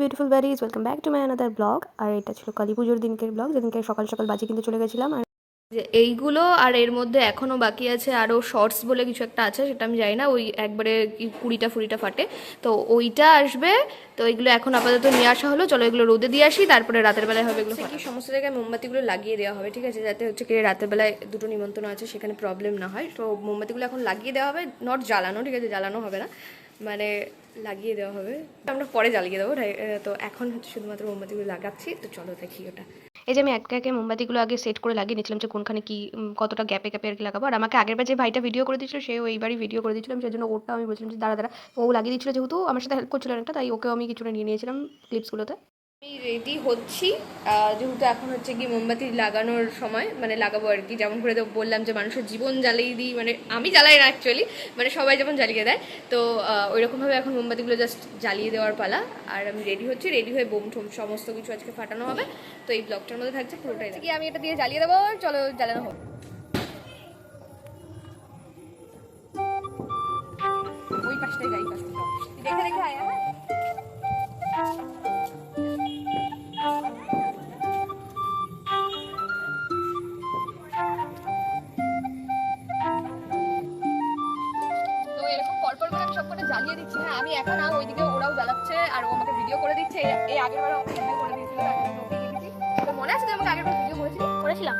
Beautiful barrage welcome back to my another blog আর এটা ছিল কালী পুজোর দিনকের ব্লগ যেদিনকে সকাল সকাল বাজি কিন্তু চলে গেছিলাম। আর যে এইগুলো আর এর মধ্যে এখনও বাকি আছে আরও শর্টস বলে কিছু একটা আছে সেটা আমি জানি না। ওই একবারে কুড়িটা ফুড়িটা ফাটে। তো ওইটা আসবে। তো এগুলো এখন আপাতত নিয়ে আসা হলো। চলো এগুলো রোদে দিয়ে আসি তারপরে রাতের বেলায় হবে এগুলো কি সমস্ত জায়গায় মোমবাতিগুলো লাগিয়ে দেওয়া হবে ঠিক আছে? যাতে হচ্ছে কি রাতের বেলায় দুটো নিমন্ত্রণ আছে সেখানে প্রবলেম না হয়। তো মোমবাতিগুলো এখন লাগিয়ে দেওয়া হবে নট জ্বালানো ঠিক আছে? জ্বালানো হবে না। মানে লাগিয়ে দেওয়া হবে। আমরা পরে জ্বালিয়ে দেবো? তো এখন হচ্ছে শুধুমাত্র মোমবাতিগুলো লাগাচ্ছি, তো চলো দেখি ওটা। এই যে আমি একে একে মোমবাতিগুলো আগে সেট করে লাগিয়ে নিয়েছিলাম যে কোনখানে কি কতটা গ্যাপে গ্যাপে আর কি লাগাবো। আর আমাকে আগের বার যে ভাইটা ভিডিও করে দিয়েছিল, সেও এইবারই ভিডিও করে দিয়েছিলাম সেই জন্য ওটা আমি বলছিলাম যে, দাঁড়া দাঁড়া, ও লাগিয়ে দিয়েছিল যেহেতু আমার সাথে হেল্প করছিল একটা তাই ওকেও আমি কিছুটা নিয়ে নিয়েছিলাম ক্লিপসগুলোতে আমি রেডি হচ্ছি। যেহেতু এখন হচ্ছে কি মোমবাতি লাগানোর সময় মানে লাগাবো আর কি। যেমন করে তো বললাম যে মানুষের জীবন জ্বালিয়ে দিই মানে আমি জ্বালাই না অ্যাকচুয়ালি মানে সবাই যেমন জ্বালিয়ে দেয়। তো ওইরকমভাবে এখন মোমবাতিগুলো জাস্ট জ্বালিয়ে দেওয়ার পালা। আর আমি রেডি হচ্ছি রেডি হয়ে বোম ঠোম সমস্ত কিছু আজকে ফাটানো হবে। তো এই ব্লগটার মধ্যে থাকছে পুরোটাই। কি, আমি এটা দিয়ে জ্বালিয়ে দেবো, চলো জ্বালানো হোক। ওই পাশটাই গাই পাশটা দেখে দেখে আয় জ্বালিয়ে দিচ্ছি হ্যাঁ আমি একা না ওইদিকে ওরাও জ্বালাচ্ছে আর ও আমাকে ভিডিও করে দিচ্ছে। এই- আগের বার আমাকে ভিডিও করে দিয়েছিল। তো মনে আছে তুমি আমাকে আগের বার ভিডিও করেছিলি? করেছিলাম।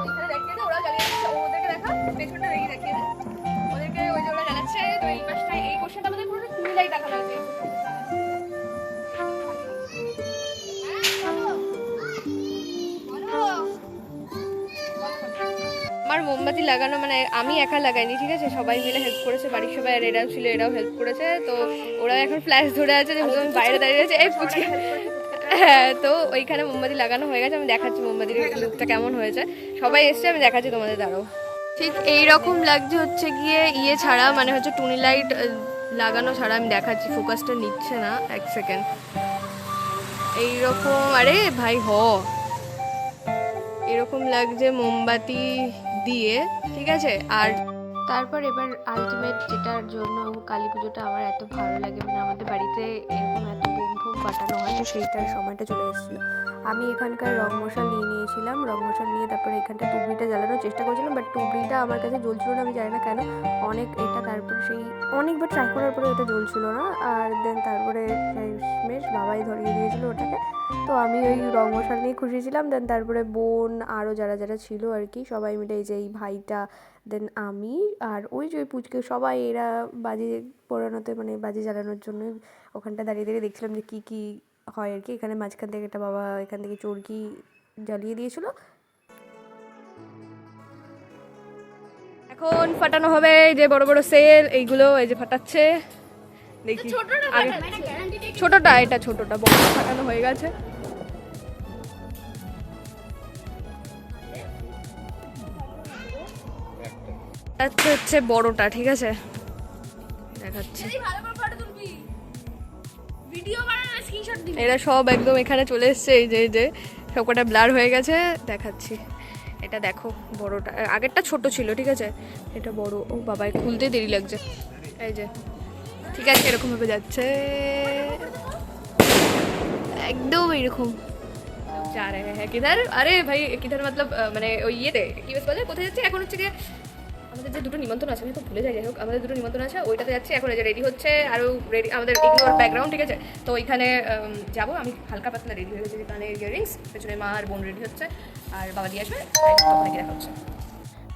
ওইখানে দেখিয়ে ওরাও জ্বালিয়ে দিচ্ছে ওদেরকে দেখা পেছনটা আমার মোমবাতি লাগানো মানে আমি একা লাগাইনি, ঠিক আছে? সবাই মিলে হেল্প করেছে, বাড়ির সবাই, আর এরাও ছিল, এরাও হেল্প করেছে, তো ওরা এখন ফ্ল্যাশ ধরে আছে যেহেতু আমি বাইরে দাঁড়িয়ে আছে এই পুচকে হ্যাঁ তো ওইখানে মোমবাতি লাগানো হয়ে গেছে, আমি দেখাচ্ছি মোমবাতির লুকটা কেমন হয়েছে। সবাই এসছে, আমি দেখাচ্ছি তোমাদের, দাঁড়াও। ঠিক এই রকম লাগছে হচ্ছে গিয়ে ইয়ে ছাড়া মানে হচ্ছে টুনি লাইট লাগানো ছাড়া আমি দেখাচ্ছি ফোকাসটা নিচ্ছে না, এক সেকেন্ড এইরকম, আরে ভাই, হ। এরকম লাগছে মোমবাতি দিয়ে, ঠিক আছে? আর তারপর এবার আলটিমেট যেটার জন্য কালী পুজোটা আমার এত ভালো লাগে মানে আমাদের বাড়িতে এরকম এত বোম ফোম হয়, তো সেইটার সময়টা চলে এসেছিল। আমি এখানকার রং মশাল নিয়ে নিয়েছিলাম, রং মশাল নিয়ে তারপরে এখানটা টুবড়িটা জ্বালানোর চেষ্টা করেছিলাম বাট টুবড়িটা আমার কাছে জ্বলছিল না, আমি জানি না কেন। অনেক এটা তারপরে সেই অনেকবার ট্রাই করার পরে ওটা জ্বলছিল না, আর দেন তারপরে শেষমেশ বাবাই ধরিয়ে দিয়েছিল ওটাকে। তো আমি ওই রং মশাল নিয়ে খুশি ছিলাম দেন তারপরে বোন আরও যারা যারা ছিল আর কি, সবাই মিলে এই যে এই ভাইটা দেন আমি আর ওই যে ওই পুচকে সবাই এরা বাজি পোড়ানোতে মানে বাজি জ্বালানোর জন্য ওখানটা দাঁড়িয়ে দাঁড়িয়ে দেখছিলাম যে কী কী হয় আর কি। এখানে মাঝখান থেকে একটা বাবা এখান থেকে চরকি জ্বালিয়ে দিয়েছিল। এখন ফাটানো হবে এই যে বড় বড় সেল এইগুলো এই যে ফাটাচ্ছে। দেখি আগে- ছোটটা এটা ছোটটা বড় ফাটানো হয়ে গেছে। হচ্ছে বড়টা ঠিক আছে? দেখাচ্ছে। এরা সব একদম এখানে চলে এসছে, এই যে এই যে, সবকটা ব্লার হয়ে গেছে, দেখাচ্ছি। এটা দেখো, বড়টা আগেরটা ছোট ছিল, ঠিক আছে? এটা বড়, ও বাবা খুলতে দেরি লাগছে। এই যে, ঠিক আছে, এরকম ভাবে যাচ্ছে। একদম এরকম। যা রে হ্যাঁ কিধার? আরে ভাই, কিধার, মতলব মানে ওই ইয়েতে, কি বলে, কোথায় যাচ্ছে? এখন হচ্ছে গিয়ে আমাদের যে দুটো নিমন্ত্রণ আছে, আমি তো ভুলে যাই যাই হোক, আমাদের দুটো নিমন্ত্রণ আছে, ওইটাতে যাচ্ছি, এখন এই যে রেডি হচ্ছে আরও রেডি আমাদের এগুলোর ব্যাকগ্রাউন্ড ঠিক আছে? তো ওইখানে যাব, আমি হালকা পাতলা রেডি হয়ে গেছি কানে ইয়ারিংস পেছনে মা আর বোন রেডি হচ্ছে, আর বাবা দিয়ে আসবে তখন দেখা হচ্ছে।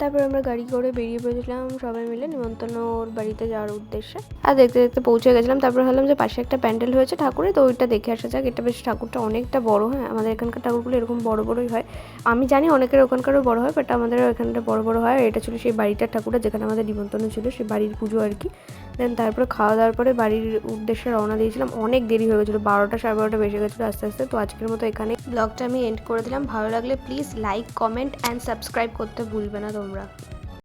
তারপর আমরা গাড়ি করে বেরিয়ে পড়েছিলাম সবাই মিলে নিমন্ত্রণ ওর বাড়িতে যাওয়ার উদ্দেশ্যে। আর দেখতে দেখতে পৌঁছে গেছিলাম, তারপর ভাবলাম যে পাশে একটা প্যান্ডেল হয়েছে ঠাকুরের, তো ওইটা দেখে আসা যাক। এটা বেশ ঠাকুরটা অনেকটা বড় হ্যাঁ আমাদের এখানকার ঠাকুরগুলো এরকম বড় বড়ই হয়। আমি জানি অনেকের ওখানকারও বড় হয় বাট আমাদের এখানটা বড় বড় হয়। এটা ছিল সেই বাড়িটার ঠাকুরটা যেখানে আমাদের নিমন্ত্রণ ছিল, সেই বাড়ির পুজো আর কি। দেন তারপরে খাওয়া দাওয়ার পরে বাড়ির উদ্দেশ্যে রওনা দিয়েছিলাম। অনেক দেরি হয়ে গেছিল, বারোটা সাড়ে বারোটা বেজে গেছিল আস্তে আস্তে। তো আজকের মতো এখানে ব্লগটা আমি এন্ড করে দিলাম। ভালো লাগলে please like comment and subscribe করতে ভুলবে না তোমরা।